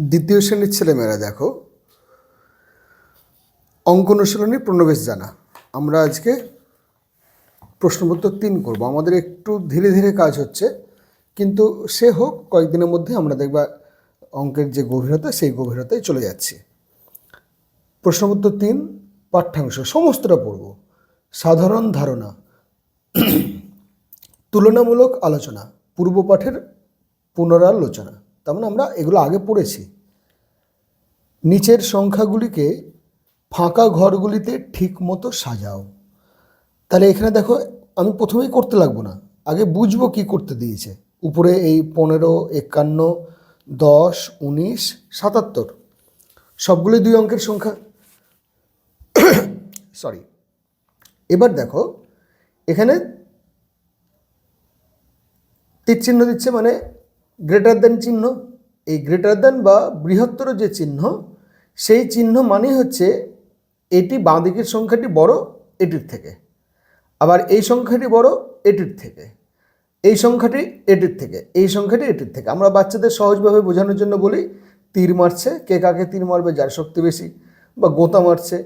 দ্বিতীয় শ্রেণির ছেলেমেয়েরা দেখো। অঙ্ক অনুশীলনী প্রণবেশ জানা। আমরা আজকে প্রশ্নপত্র তিন করব। আমাদের একটু ধীরে ধীরে কাজ হচ্ছে, কিন্তু সে হোক, কয়েকদিনের মধ্যে আমরা দেখবা অঙ্কের যে গভীরতা, সেই গভীরতায় চলে যাচ্ছি। প্রশ্নপত্র তিন, পাঠ্যাংশ, সমস্তটা পড়ব। সাধারণ ধারণা। তুলনামূলক আলোচনা। পূর্ব পাঠের পুনরালোচনা। তার মানে আমরা এগুলো আগে পড়েছি। নিচের সংখ্যাগুলিকে ফাঁকা ঘরগুলিতে ঠিক মতো সাজাও। তাহলে এখানে দেখো, আমি প্রথমেই করতে লাগবো না। আগে বুঝব কি করতে দিয়েছে। উপরে এই পনেরো, একান্ন, দশ, উনিশ, সাতাত্তর। সবগুলি দুই অঙ্কের সংখ্যা। সরি এবার দেখো, এখানে তীর চিহ্ন দিচ্ছে মানে গ্রেটার দেন চিহ্ন, এই গ্রেটার দেন বা বৃহত্তর যে চিহ্ন, সেই চিহ্ন মানে হচ্ছে এটি বাঁ দিকের সংখ্যাটি বড় এটির থেকে। আবার এই সংখ্যাটি বড় এটির থেকে। এই সংখ্যাটি এটির থেকে। এই সংখ্যাটি এটির থেকে। আমরা বাচ্চাদের সহজভাবে বোঝানোর জন্য বলি, তীর মারছে, কে কাকে তীর মারবে, যার শক্তি বেশি, বা গোতা মারছে,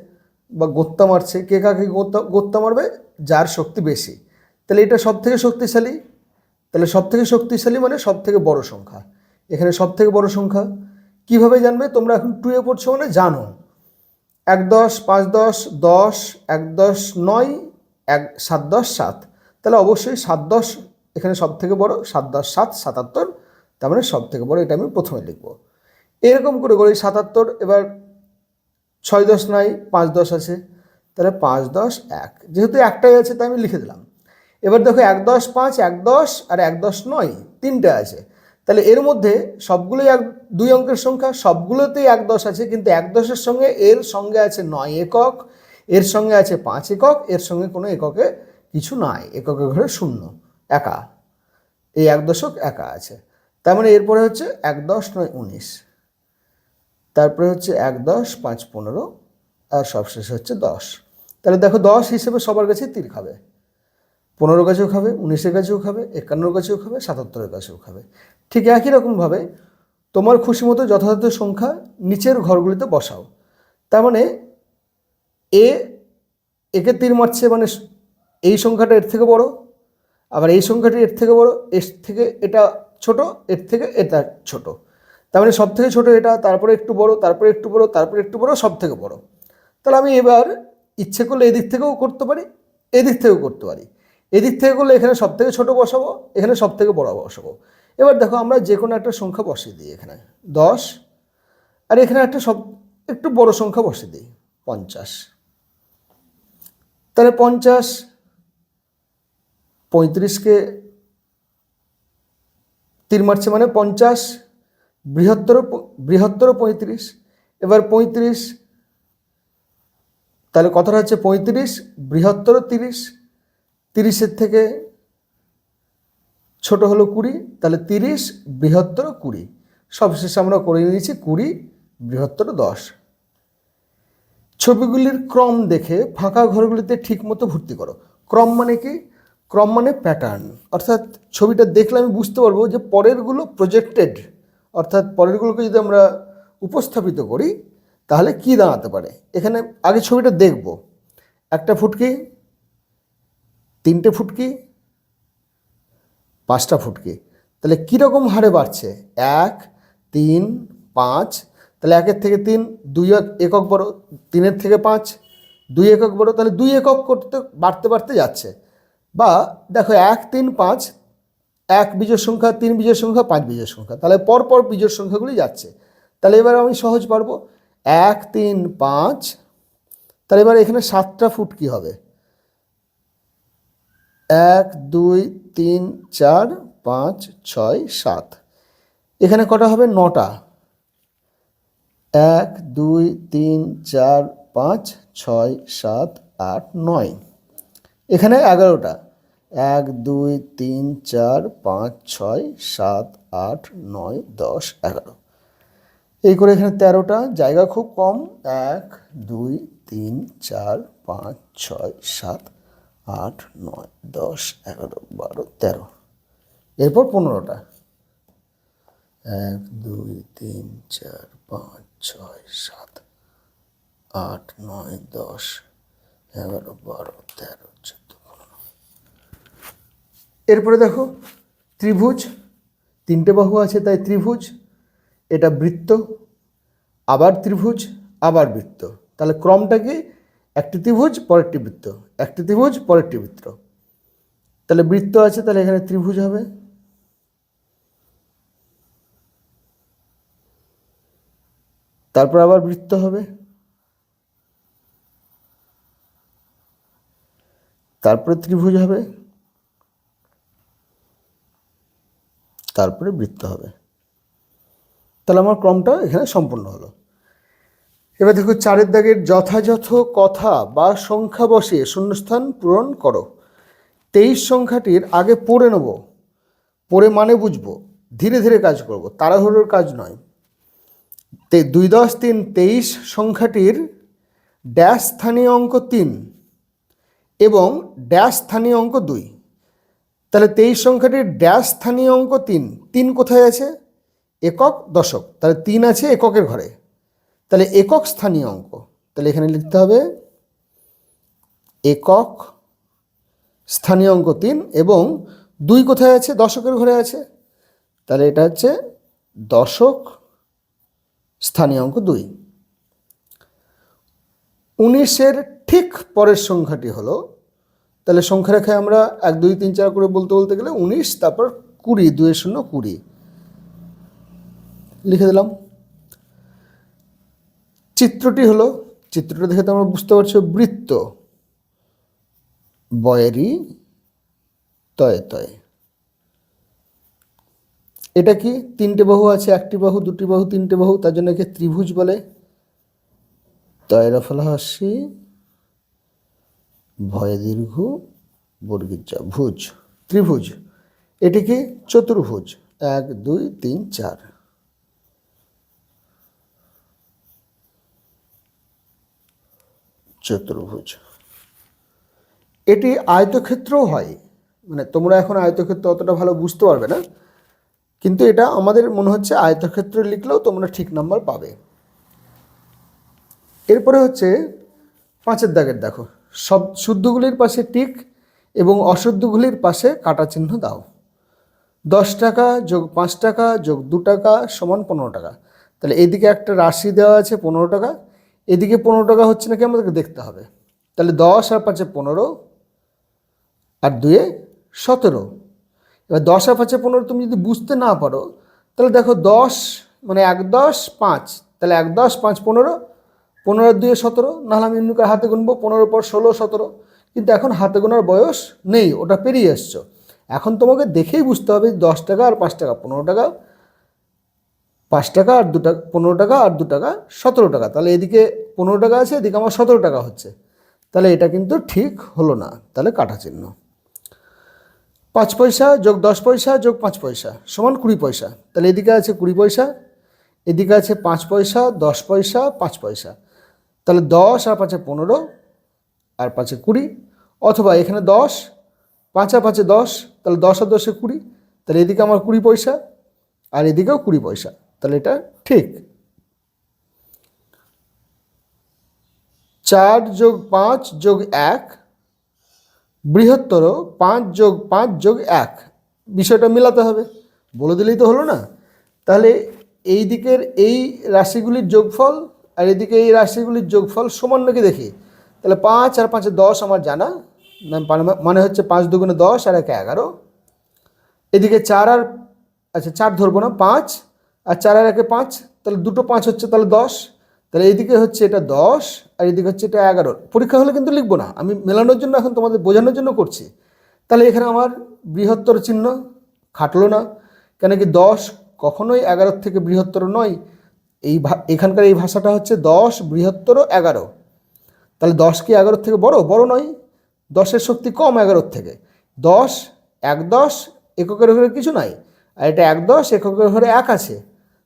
বা গোত্তা মারছে, কে কাকে গোত্তা গোত্তা মারবে, যার শক্তি বেশি। তাহলে এটা সব থেকে শক্তিশালী? তাহলে সব থেকে শক্তিশালী মানে সব থেকে বড় সংখ্যা। এখানে সব থেকে বড় সংখ্যা কীভাবে জানবে? তোমরা এখন টুয়ে পড়ছো মানে জানো। এক দশ, পাঁচ দশ দশ, এক দশ, নয়, এক, সাত দশ, সাত। তাহলে অবশ্যই সাত দশ এখানে সব থেকে বড়, সাত দশ, সাত, সাতাত্তর, তার মানে সব থেকে বড় এটা আমি প্রথমে লিখব। এরকম করে করে সাতাত্তর, এবার ছয় দশ নাই, পাঁচ দশ আছে, তাহলে পাঁচ দশ, এক। যেহেতু একটাই আছে, তাই আমি লিখে দিলাম। এবার দেখো এক দশ পাঁচ, এক দশ আর এক দশ নয়, তিনটে আছে। তাহলে এর মধ্যে সবগুলোই এক, দুই অঙ্কের সংখ্যা, সবগুলোতেই এক দশ আছে, কিন্তু এক দশের সঙ্গে এর সঙ্গে আছে নয় একক, এর সঙ্গে আছে পাঁচ একক, এর সঙ্গে কোনো এককে কিছু নাই, এককে ঘরে শূন্য, একা। এই এক দশক একা আছে। তার মানে এরপরে হচ্ছে এক দশ নয় উনিশ। তারপরে হচ্ছে এক দশ পাঁচ পনেরো, আর সবশেষে হচ্ছে দশ। তাহলে দেখো দশ হিসেবে সবার কাছে তীর খাবে পনেরো কাছেও খাবে, উনিশের কাছেও খাবে, একান্নর কাছেও খাবে, সাতাত্তরের কাছেও খাবে। ঠিক একই রকমভাবে তোমার খুশি মতো যথাযথ সংখ্যা নিচের ঘরগুলিতে বসাও। তার মানে এ, একে তীর মারছে মানে এই সংখ্যাটা এর থেকে বড়, আবার এই সংখ্যাটি এর থেকে বড়, এর থেকে এটা ছোট, এর থেকে এটা ছোট। তার মানে সব থেকে ছোট এটা, তারপরে একটু বড়, তারপরে একটু বড়, তারপরে একটু বড় সব থেকে বড়। তাহলে আমি এবার ইচ্ছে করলে এদিক থেকেও করতে পারি, এদিক থেকেও করতে পারি। এদিক থেকে করলে এখানে সব থেকে ছোটো বসাবো, এখানে সব থেকে বড় বসাবো। এবার দেখো আমরা যে কোনো একটা সংখ্যা বসিয়ে দিই এখানে, দশ, আর এখানে একটা সব, একটু বড় সংখ্যা বসিয়ে দিই, পঞ্চাশ। তাহলে পঞ্চাশ পঁয়ত্রিশকে তীর মারছে মানে পঞ্চাশ, বৃহত্তর বৃহত্তর পঁয়ত্রিশ, এবার পঁয়ত্রিশ, তাহলে কথাটা হচ্ছে পঁয়ত্রিশ, বৃহত্তর তিরিশ তিরিশের থেকে ছোট হলো কুড়ি, তাহলে তিরিশ বৃহত্তর কুড়ি। সবশেষে আমরা করে নিয়েছি কুড়ি বৃহত্তর দশ। ছবিগুলির ক্রম দেখে ফাঁকা ঘরগুলিতে ঠিকমতো ভর্তি করো। ক্রম মানে কি? ক্রম মানে প্যাটার্ন অর্থাৎ ছবিটা দেখলে আমি বুঝতে পারব যে পরেরগুলো প্রজেক্টেড অর্থাৎ পরেরগুলোকে যদি আমরা উপস্থাপিত করি, তাহলে কি দাঁড়াতে পারে? এখানে আগে ছবিটা দেখব। একটা ফুটকি তিনটে ফুটকি? পাঁচটা ফুটকি। তাহলে কীরকম হারে বাড়ছে? এক, তিন, পাঁচ। তাহলে একের থেকে তিন, দুই একক বড়, তিনের থেকে পাঁচ, দুই একক বড়, তাহলে দুই একক করতে, বাড়তে বাড়তে যাচ্ছে। বা দেখো এক, তিন, পাঁচ, এক বীজের সংখ্যা, তিন বীজের সংখ্যা, পাঁচ বীজের সংখ্যা। তাহলে পরপর বীজের সংখ্যাগুলি যাচ্ছে। তাহলে এবার আমি সহজ পারব। এক, তিন, পাঁচ, তাহলে এবার এখানে সাতটা ফুট কি হবে। এক, দুই, তিন, চার, পাঁচ, ছয়, সাত। এখানে কটা হবে? নটা। এক, দুই, তিন, চার, পাঁচ, ছয়, সাত, আট, নয়। এখানে এগারোটা। এক, দুই, তিন, চার, পাঁচ, ছয়, সাত, আট, নয়, দশ, এগারো। এই করে এখানে তেরোটা। জায়গা খুব কম। এক, দুই, তিন, চার, পাঁচ, ছয়, সাত আট, নয়, দশ, এগারো, বারো, তেরো। এরপর পনেরোটা। এক, দুই, তিন, চার, পাঁচ, ছয়, সাত, আট, নয়, দশ, এগারো, বারো, তেরো, চোদ্দ, পনেরো। এরপরে দেখো, ত্রিভুজ। তিনটে বাহু আছে, তাই ত্রিভুজ। এটা বৃত্ত, আবার ত্রিভুজ, আবার বৃত্ত। তাহলে ক্রমটা কি? একটি ত্রিভুজ, পরেরটি বৃত্ত। একটি ত্রিভুজ, পরেরটি বৃত্ত। তাহলে বৃত্ত আছে, তাহলে এখানে ত্রিভুজ হবে। তারপর আবার বৃত্ত হবে। তারপরে ত্রিভুজ হবে। তারপরে বৃত্ত হবে। তাহলে আমার ক্রমটা এখানে সম্পূর্ণ হলো। এবার দেখো চারের দাগের যথাযথ কথা বা সংখ্যা বসিয়ে শূন্যস্থান পূরণ করো। তেইশ সংখ্যাটির আগে পড়ে নেব। পড়ে মানে বুঝব। ধীরে ধীরে কাজ করব। তাড়াহুড়োর কাজ নয়। তে দুই দশ তিন তেইশ সংখ্যাটির ড্যাশ স্থানীয় অঙ্ক তিন এবং ড্যাশ স্থানীয় অঙ্ক দুই। তাহলে তেইশ সংখ্যাটির ড্যাশ স্থানীয় অঙ্ক তিন। তিন কোথায় আছে? একক দশক। তাহলে তিন আছে এককের ঘরে। তাহলে একক স্থানীয় অঙ্ক। তাহলে এখানে লিখতে হবে একক স্থানীয় অঙ্ক তিন এবং দুই কোথায় আছে? দশকের ঘরে আছে। তাহলে এটা হচ্ছে দশক স্থানীয় অঙ্ক দুই। উনিশের ঠিক পরের সংখ্যাটি হলো, তাহলে সংখ্যা রেখায় আমরা এক, দুই, তিন, চার করে বলতে বলতে গেলে উনিশ, তারপর কুড়ি, দুয়ের শূন্য কুড়ি। লিখে দিলাম। চিত্রটি হলো, চিত্রটা দেখে তোমরা বুঝতে পারছ বৃত্ত। বয়েরি, তয়ে তয়ে। এটা কি তিনটে বাহু আছে? একটি বাহু, দুটি বাহু, তিনটে বাহু, তার জন্য একে ত্রিভুজ বলে। তয়ের ফল হাসি, ভয় দীর্ঘ বর্গীর ভুজ, ত্রিভুজ। এটি কি চতুর্ভুজ? এক, দুই, তিন, চার। চতুর্ভুজ। এটি আয়তক্ষেত্রও হয়। মানে তোমরা এখন আয়তক্ষেত্র অতটা ভালো বুঝতে পারবে না। কিন্তু এটা আমাদের মনে হচ্ছে আয়তক্ষেত্র লিখলেও তোমরা ঠিক নাম্বার পাবে। এরপরে হচ্ছে পাঁচের দাগের দেখো। সব শুদ্ধগুলির পাশে টিক এবং অশুদ্ধগুলির পাশে কাটা চিহ্ন দাও। দশ টাকা যোগ পাঁচ টাকা যোগ দু টাকা সমান পনেরো টাকা। তাহলে এদিকে একটা রাশি দেওয়া আছে পনেরো টাকা। এদিকে পনেরো টাকা হচ্ছে নাকি আমাদেরকে দেখতে হবে। তাহলে দশ আর পাঁচে পনেরো আর দুয়ে সতেরো। এবার দশ আর পাঁচে পনেরো তুমি যদি বুঝতে না পারো, তাহলে দেখো দশ মানে এক দশ পাঁচ। তাহলে এক দশ পাঁচ পনেরো পনেরো দুয়ে সতেরো, নাহলে আমি এমনি হাতে গুনবো পনেরো পর ষোলো, সতেরো। কিন্তু এখন হাতে গোনার বয়স নেই, ওটা পেরিয়ে এসছো। এখন তোমাকে দেখেই বুঝতে হবে দশ টাকা আর পাঁচ টাকা, পনেরো টাকা পাঁচ টাকা আর দু টাকা, পনেরো টাকা আর দু টাকা, সতেরো টাকা। তাহলে এদিকে পনেরো টাকা আছে, এদিকে আমার সতেরো টাকা হচ্ছে। তাহলে এটা কিন্তু ঠিক হলো না। তাহলে কাটা চিহ্ন। পাঁচ পয়সা যোগ দশ পয়সা যোগ পাঁচ পয়সা সমান কুড়ি পয়সা। তাহলে এদিকে আছে কুড়ি পয়সা, এদিকে আছে পাঁচ পয়সা, দশ পয়সা, পাঁচ পয়সা। তাহলে দশ আর পাঁচে পনেরো আর পাঁচে কুড়ি। অথবা এখানে দশ, পাঁচ আর পাঁচে দশ, তাহলে দশ আর দশে কুড়ি। তাহলে এদিকে আমার কুড়ি পয়সা আর এদিকেও কুড়ি পয়সা। তাহলে এটা ঠিক। চার যোগ পাঁচ যোগ এক বৃহত্তর পাঁচ যোগ পাঁচ যোগ এক। বিষয়টা মেলাতে হবে। বলে দিলেই তো হলো না। তাহলে এই দিকের এই রাশিগুলির যোগফল আর এদিকে এই রাশিগুলির যোগফল সমান নাকি দেখি? তাহলে পাঁচ আর পাঁচে দশ আমার জানা। না, মানে- মানে হচ্ছে পাঁচ দুগুণে দশ আর একে এগারো। এদিকে চার আর আচ্ছা চার ধরবো না পাঁচ আর চার আর একে পাঁচ, তাহলে দুটো পাঁচ হচ্ছে তাহলে দশ। তাহলে এইদিকে হচ্ছে এটা দশ, আর এদিকে হচ্ছে এটা এগারো। পরীক্ষা হলে কিন্তু লিখব না, আমি মেলানোর জন্য এখন তোমাদের বোঝানোর জন্য করছি। তাহলে এখানে আমার বৃহত্তর চিহ্ন খাটলো না, কেন কি দশ কখনোই এগারোর থেকে বৃহত্তর নয়। এই এখানকার এই ভাষাটা হচ্ছে দশ বৃহত্তর এগারো। তাহলে দশ কি এগারোর থেকে বড়? বড় নয়। দশের শক্তি কম এগারোর থেকে। দশ, এক দশ, এককের ঘরে কিছু নাই। আর এটা এক দশ, এককের ঘরে এক আছে।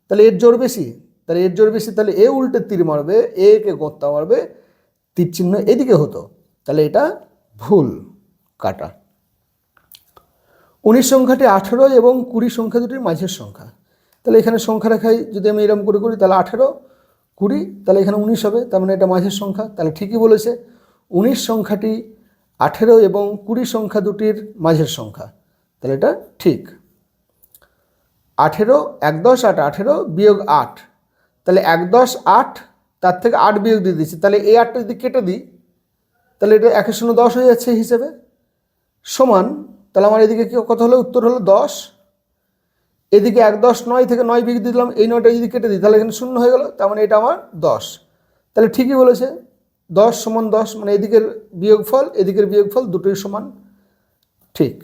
তাহলে এর জোর বেশি। তাহলে এর জোর বেশি, তাহলে এ উল্টে তীর মারবে, এ কে গোত্তা মারবে, তীর চিহ্ন এদিকে হতো। তাহলে এটা ভুল কাটা। উনিশ সংখ্যাটি আঠেরো এবং কুড়ি সংখ্যা দুটির মাঝের সংখ্যা। তাহলে এখানে সংখ্যা রেখায় যদি আমি এরকম করে করি, তাহলে আঠেরো, কুড়ি, তাহলে এখানে উনিশ হবে, তার মানে এটা মাঝের সংখ্যা। তাহলে ঠিকই বলেছে, উনিশ সংখ্যাটি আঠেরো এবং কুড়ি সংখ্যা দুটির মাঝের সংখ্যা। তাহলে এটা ঠিক। আঠেরো, এক দশ আট আঠেরো, বিয়োগ আট। তাহলে এক দশ আট, তার থেকে আট বিয়োগ দিয়ে দিচ্ছি। তাহলে এই আটটা যদি কেটে দিই, তাহলে এটা একের শূন্য দশ হয়ে যাচ্ছে হিসেবে। সমান, তাহলে আমার এদিকে কি কত হলো? উত্তর হলো দশ। এদিকে এক দশ নয় থেকে নয় বিয়োগ দিয়ে দিলাম, এই নয়টা যদি কেটে দিই, তাহলে এখানে শূন্য হয়ে গেলো, তার মানে এটা আমার দশ। তাহলে ঠিকই বলেছে, দশ সমান দশ মানে এদিকের বিয়োগফল এদিকের বিয়োগফল দুটোই সমান। ঠিক।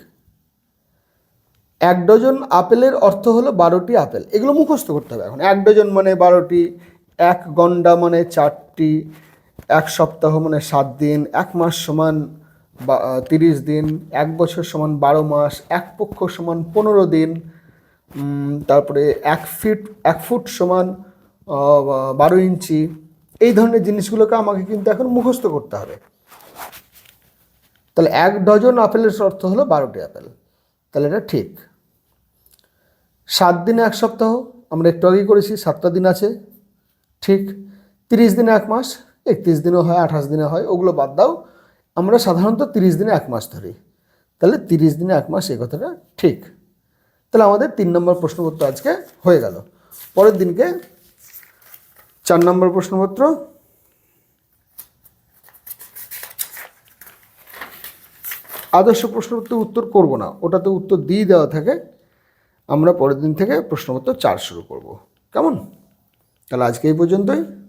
এক ডজন আপেলের অর্থ হলো বারোটি আপেল। এগুলো মুখস্থ করতে হবে এখন। এক ডজন মানে বারোটি, এক গন্ডা মানে চারটি, এক সপ্তাহ মানে সাত দিন, এক মাস সমান তিরিশ দিন, এক বছর সমান বারো মাস, এক পক্ষ সমান পনেরো দিন তারপরে এক ফিট, এক ফুট সমান বারো ইঞ্চি। এই ধরনের জিনিসগুলোকে আমাকে কিন্তু এখন মুখস্থ করতে হবে। তাহলে এক ডজন আপেলের অর্থ হলো বারোটি আপেল। তাহলে এটা ঠিক। সাত দিনে এক সপ্তাহ, আমরা একটু আগেই করেছি, সাতটা দিন আছে। ঠিক তিরিশ দিনে এক মাস, একত্রিশ দিনে হয়, আঠাশ দিনে হয়, ওগুলো বাদ দাও। আমরা সাধারণত তিরিশ দিনে এক মাস ধরি। তাহলে তিরিশ দিনে এক মাস এই কথাটা ঠিক। তাহলে আমাদের তিন নম্বর প্রশ্নপত্র আজকে হয়ে গেল। পরের দিনকে চার নম্বর প্রশ্নপত্র। আদর্শ প্রশ্নপত্র উত্তর করব না, ওটাতে উত্তর দিয়ে দেওয়া থাকে। আমরা পরের দিন থেকে প্রশ্নপত্র চার শুরু করব। কেমন? তাহলে আজকে এই পর্যন্তই।